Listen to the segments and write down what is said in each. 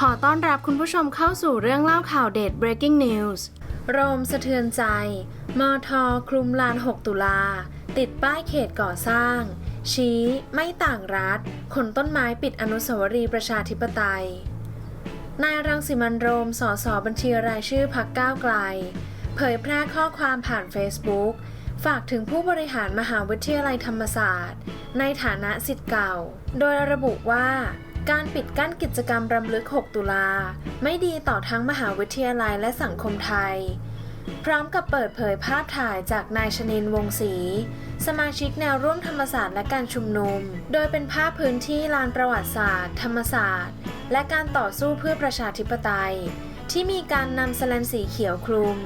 ขอต้อนรับคุณผู้ชมเข้าสู่เรื่องเล่าข่าวเด็ด breaking news โรมสะเทือนใจ มอทอคลุมลาน 6 ตุลา ติดป้ายเขตก่อสร้าง ชี้ไม่ต่างรัฐ ขนต้นไม้ปิดอนุสาวรีย์ประชาธิปไตย นายรังสิมันโรม สสบัญชีรายชื่อพักก้าวไกล เผยแพร่ข้อความผ่าน Facebook ฝากถึงผู้บริหารมหาวิทยาลัยธรรมศาสตร์ ในฐานะสิทธิ์เก่า โดยระบุว่า การปิดกั้นกิจกรรมรำลึก 6 ตุลา ไม่ดีต่อทั้งมหาวิทยาลัยและสังคมไทย พร้อมกับเปิดเผยภาพถ่ายจากนายชนินวงศ์ศรีสมาชิกแนวร่วมธรรมศาสตร์และการชุมนุม โดยเป็นภาพพื้นที่ลานประวัติศาสตร์ ธรรมศาสตร์ และการต่อสู้เพื่อประชาธิปไตย ที่มีการนำแสลนสีเขียวคลุม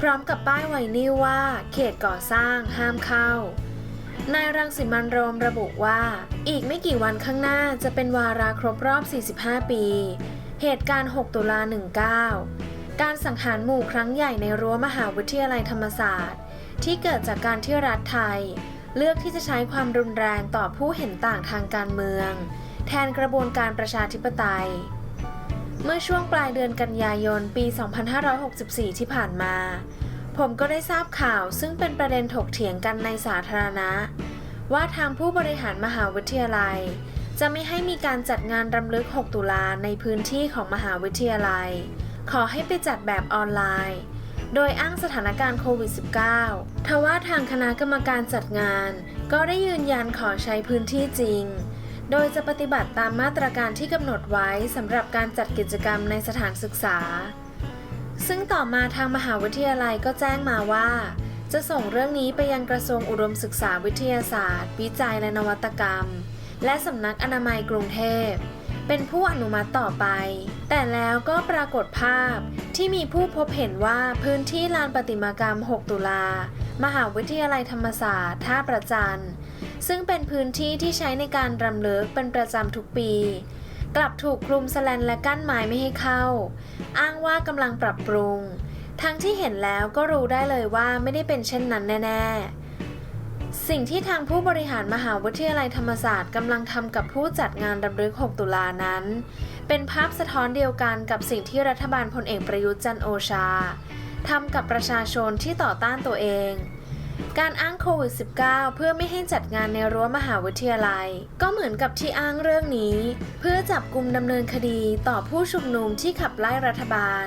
พร้อมกับป้ายไวนิลว่า เขตก่อสร้างห้ามเข้า นายรังสิมันโรมระบุว่า อีกไม่กี่วันข้างหน้าจะเป็นวาระครบรอบ 45 ปี เหตุการณ์ 6 ตุลา 19 การสังหารหมู่ครั้งใหญ่ในรั้วมหาวิทยาลัยธรรมศาสตร์ ที่เกิดจากการที่รัฐไทย เลือกที่จะใช้ความรุนแรงต่อผู้เห็นต่างทางการเมือง แทนกระบวนการประชาธิปไตย เมื่อช่วงปลายเดือนกันยายนปี 2564 ที่ผ่านมา ผมก็ได้ทราบข่าวซึ่งเป็นประเด็นถกเถียงกันในสาธารณะ ว่าทางผู้บริหารมหาวิทยาลัย จะไม่ให้มีการจัดงานรำลึก 6 ตุลาในพื้นที่ของมหาวิทยาลัย ขอให้ไปจัดแบบออนไลน์ โดยอ้างสถานการณ์โควิด -19 ทว่าทางคณะกรรมการจัดงาน ก็ได้ยืนยันขอใช้พื้นที่จริง โดยจะปฏิบัติตามมาตรการที่กำหนดไว้สำหรับการจัดกิจกรรมในสถานศึกษา ซึ่งต่อมาทางมหาวิทยาลัยก็แจ้งมาว่า จะส่งเรื่องนี้ไปยังกระทรวงอุดมศึกษาวิทยาศาสตร์ วิจัยและนวัตกรรม และสำนักอนามัยกรุงเทพ เป็นผู้อนุมัติต่อไป แต่แล้วก็ปรากฏภาพที่มีผู้พบเห็นว่าพื้นที่ลานประติมากรรม 6 ตุลา มหาวิทยาลัยธรรมศาสตร์ท่าประจันซึ่งเป็นพื้นที่ที่ใช้ในการรำลึกเป็นประจำทุกปี กลับถูกคลุมสแลนและกั้นไม้ไม่ให้เข้า อ้างว่ากำลังปรับปรุง ทั้งที่เห็นแล้วก็รู้ได้เลยว่าไม่ได้เป็นเช่นนั้นแน่ ๆ สิ่งที่ทางผู้บริหารมหาวิทยาลัยธรรมศาสตร์กำลังทำกับผู้จัดงานรำลึก 6 ตุลานั้น เป็นภาพสะท้อนเดียวกันกับสิ่งที่รัฐบาลพลเอกประยุทธ์จันโอชาทำกับประชาชนที่ต่อต้านตัวเอง การอ้างโควิด -19 เพื่อไม่ให้จัดงานในรั้วมหาวิทยาลัย ก็เหมือนกับที่อ้างเรื่องนี้ เพื่อจับกลุ่มดำเนินคดีต่อผู้ชุมนุมที่ขับไล่รัฐบาล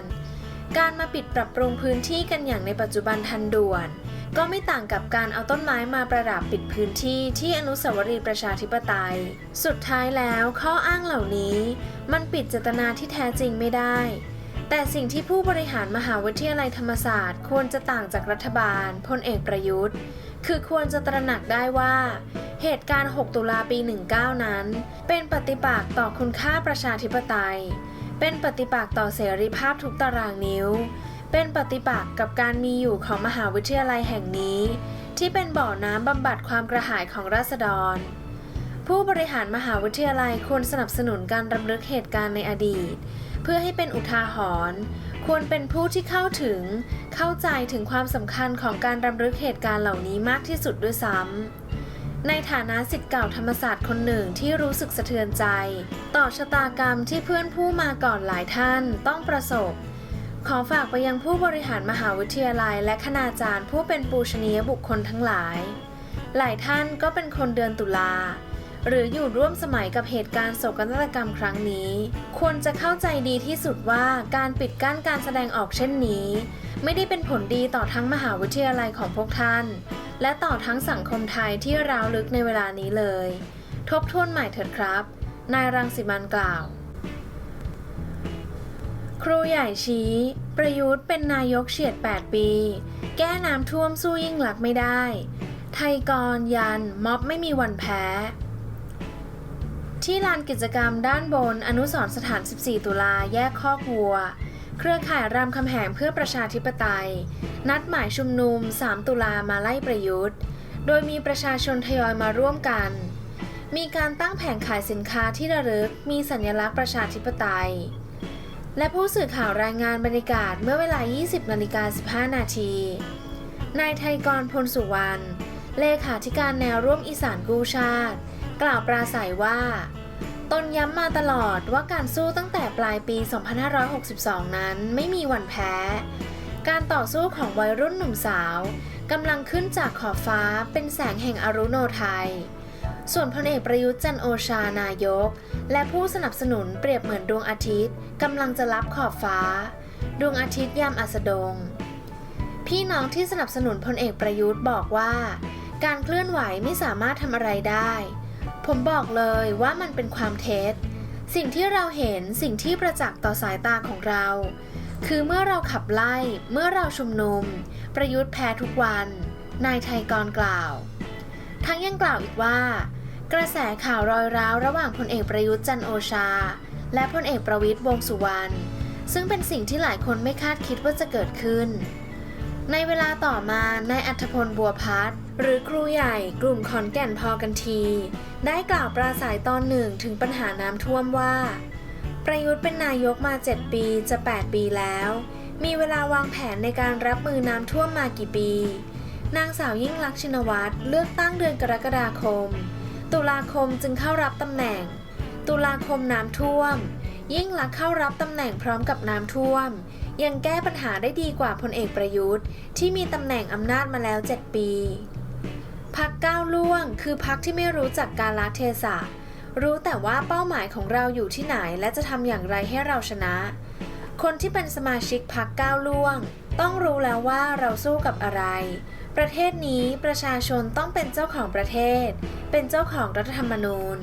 การมาปิดปรับปรุงพื้นที่กันอย่างในปัจจุบันทันด่วน ก็ไม่ต่างกับการเอาต้นไม้มาประดับปิดพื้นที่ที่อนุสาวรีย์ประชาธิปไตย สุดท้ายแล้วข้ออ้างเหล่านี้ มันปิดเจตนาที่แท้จริงไม่ได้ แต่สิ่งที่ผู้บริหารมหาวิทยาลัยธรรมศาสตร์ ควรจะต่างจากรัฐบาลพลเอกประยุทธ์ คือควรจะตระหนักได้ว่า เหตุการณ์ 6 ตุลาปี 19 นั้น เป็นปฏิปักษ์ต่อคุณค่าประชาธิปไตย เป็นปฏิปักษ์ต่อเสรีภาพทุกตารางนิ้ว เป็นปฏิปักษ์กับการมีอยู่ของมหาวิทยาลัยแห่งนี้ ที่เป็นบ่อน้ำบำบัดความกระหายของราษฎร ผู้บริหารมหาวิทยาลัยควรสนับสนุนการรำลึกเหตุการณ์ในอดีต เพื่อให้เป็นอุทาหรณ์ควรเป็นผู้ที่เข้าถึง เข้าใจถึงความสำคัญของการรำลึกเหตุการณ์เหล่านี้มากที่สุดด้วยซ้ำในฐานะสิทธิ์เก่าธรรมศาสตร์คนหนึ่งที่รู้สึกสะเทือนใจ ต่อชะตากรรมที่เพื่อนผู้มาก่อนหลายท่านต้องประสบ ขอฝากไปยังผู้บริหารมหาวิทยาลัย และคณาจารย์ผู้เป็นปูชนียบุคคลทั้งหลาย หลายท่านก็เป็นคนเดือนตุลา หรืออยู่ร่วมสมัยกับเหตุการณ์โศกนาฏกรรมครั้งนี้ ควรจะเข้าใจดีที่สุดว่าการปิดกั้นการแสดงออกเช่นนี้ ไม่ได้เป็นผลดีต่อทั้งมหาวิทยาลัยของพวกท่าน และต่อทั้งสังคมไทยที่ร้าวลึกในเวลานี้เลย ทบทวนใหม่เถิดครับ นายรังสิมันกล่าว ครูใหญ่ชี้ ประยุทธ์เป็นนายกเฉียด 8 ปี แก้น้ำท่วมสู้ยิ่งหลักไม่ได้ ไทยกรยันม็อบไม่มีวันแพ้ ที่ลานกิจกรรมด้านบนอนุสรสถาน 14 ตุลาแยกคอกวัว เครือข่ายรามคำแหงเพื่อประชาธิปไตย นัดหมายชุมนุม 3 ตุลามาไล่ประยุทธ์ โดยมีประชาชนทยอยมาร่วมกัน มีการตั้งแผงขายสินค้าที่ระลึกมีสัญลักษณ์ประชาธิปไตย และผู้สื่อข่าวรายงานบรรยากาศเมื่อเวลา 20นาฬิกา15 นาทีนายไทยกรพลสุวรรณเลขาธิการแนวร่วมอีสานกู้ชาติ กล่าวปราศัยว่า ตนย้ำมาตลอดว่าการสู้ตั้งแต่ปลายปี 2562 นั้นไม่มีวันแพ้ การต่อสู้ของวัยรุ่นหนุ่มสาวกำลังขึ้นจากขอบฟ้าเป็นแสงแห่งอรุโนไทย ส่วนพลเอกประยุทธ์จันโอชานายก และผู้สนับสนุนเปรียบเหมือนดวงอาทิตย์กำลังจะรับขอบฟ้า ดวงอาทิตย์ยามอัสดง พี่น้องที่สนับสนุนพลเอกประยุทธ์บอกว่า การเคลื่อนไหวไม่สามารถทำอะไรได้ ผมบอกเลยว่ามันเป็นความเท็จ สิ่งที่เราเห็นสิ่งที่ประจักษ์ต่อสายตาของเรา คือเมื่อเราขับไล่เมื่อเราชุมนุม ประยุทธ์แพ้ทุกวัน นายไทยกรกล่าว ทั้งยังกล่าวอีกว่า กระแสข่าวรอยร้าวระหว่างพลเอกประยุทธ์จันโอชา และพลเอกประวิตยวงสุวรรณซึ่งเป็นสิ่งที่หลายคนไม่คาดคิดว่าจะเกิดขึ้น ในเวลาต่อมานายอัธพลบัวพัฒน์หรือครูใหญ่กลุ่มขอนแก่นพอกันที ได้กล่าวปราศัยตอนหนึ่งถึงปัญหาน้ำท่วมว่า ประยุทธ์เป็นนายกมา 7 ปีจะ 8 ปีแล้ว มีเวลาวางแผนในการรับมือน้ำท่วมมากี่ปี นางสาวยิ่งลักษณ์ชินวัตรเลือกตั้งเดือนกรกฎาคม ตุลาคมจึงเข้ารับตำแหน่ง ตุลาคมน้ำท่วม ยิ่งลักษณ์เข้ารับตำแหน่งพร้อมกับน้ำท่วม ยังแก้ปัญหาได้ดีกว่าพลเอกประยุทธ์ ที่มีตำแหน่งอำนาจมาแล้ว 7 ปีพักก้าวล่วง คือพักที่ไม่รู้จักการละเทศะ รู้แต่ว่าเป้าหมายของเราอยู่ที่ไหนและจะทำอย่างไรให้เราชนะ คนที่เป็นสมาชิกพักก้าวล่วง ต้องรู้แล้วว่าเราสู้กับอะไร ประเทศนี้ประชาชนต้องเป็นเจ้าของประเทศ เป็นเจ้าของรัฐธรรมนูญ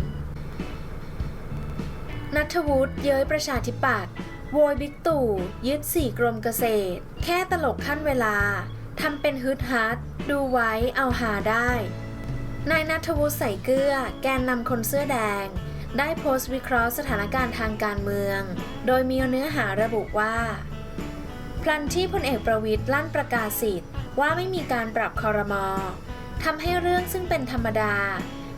นัทวุฒิเย้ยประชาธิปัตย์ โวยบิ๊กตู่ยึดสี่กรมเกษตร แค่ตลกขั้นเวลาทำเป็นฮึดฮัดดูไว้เอาหาได้ นายนัทวุฒิใส่เกลือ แกนนำคนเสื้อแดง ได้โพสต์วิเคราะห์สถานการณ์ทางการเมือง โดยมีเนื้อหาระบุว่า พลันที่พลเอกประวิตยลั่นประกาศสิทธิ์ว่าไม่มีการปรับคอรมอทำให้เรื่องซึ่งเป็นธรรมดา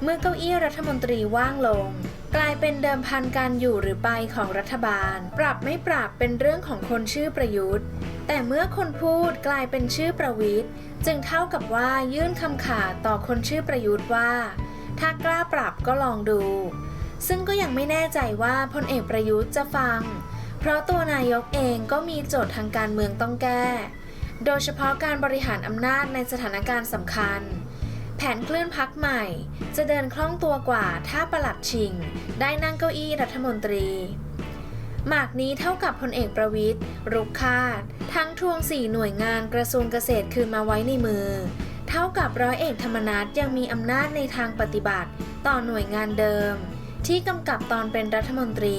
เมื่อเก้าอี้รัฐมนตรีว่างลง กลายเป็นเดิมพันการอยู่หรือไปของรัฐบาล ปรับไม่ปรับเป็นเรื่องของคนชื่อประยุทธ์ แต่เมื่อคนพูดกลายเป็นชื่อประวิทย์จึงเท่ากับว่ายื่นคำขาดต่อคนชื่อประยุทธ์ว่า ถ้ากล้าปรับก็ลองดู ซึ่งก็ยังไม่แน่ใจว่าพลเอกประยุทธ์จะฟัง เพราะตัวนายกเองก็มีโจทย์ทางการเมืองต้องแก้ โดยเฉพาะการบริหารอำนาจในสถานการณ์สำคัญ แผนเคลื่อนพักใหม่ จะเดินคล่องตัวกว่าถ้าประหลัดชิง ได้นั่งเก้าอี้รัฐมนตรี หมากนี้เท่ากับพลเอกประวิทย์รุกคาด ทั้งทวงสี่หน่วยงานกระทรวงเกษตรคืนมาไว้ในมือ เท่ากับร้อยเอกธรรมนัฐยังมีอำนาจในทางปฏิบัติ ต่อหน่วยงานเดิม ที่กำกับตอนเป็นรัฐมนตรี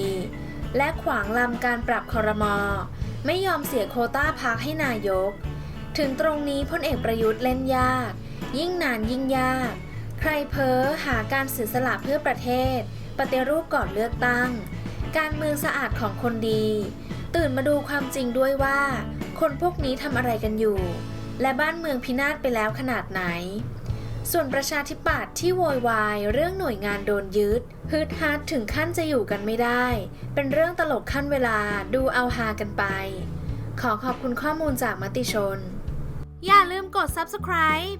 และขวางลำการปรับคอรมอไม่ยอมเสียโควต้าพักให้นายก ถึงตรงนี้พลเอกประยุทธ์เล่นยาก ยิ่งนานยิ่งยาก ใครเพ้อหาการเสียสละเพื่อประเทศ ปฏิรูปก่อนเลือกตั้ง การเมืองสะอาดของคนดี ตื่นมาดูความจริงด้วยว่า คนพวกนี้ทำอะไรกันอยู่ และบ้านเมืองพินาศไปแล้วขนาดไหน ส่วนประชาธิปัตย์ที่โวยวายเรื่องหน่วยงานโดนยึดฮึดฮัดถึงขั้นจะอยู่กันไม่ได้ เป็นเรื่องตลกขั้นเวลาดูเอาฮากันไป ขอขอบคุณข้อมูลจากมติชน อย่าลืมกด subscribe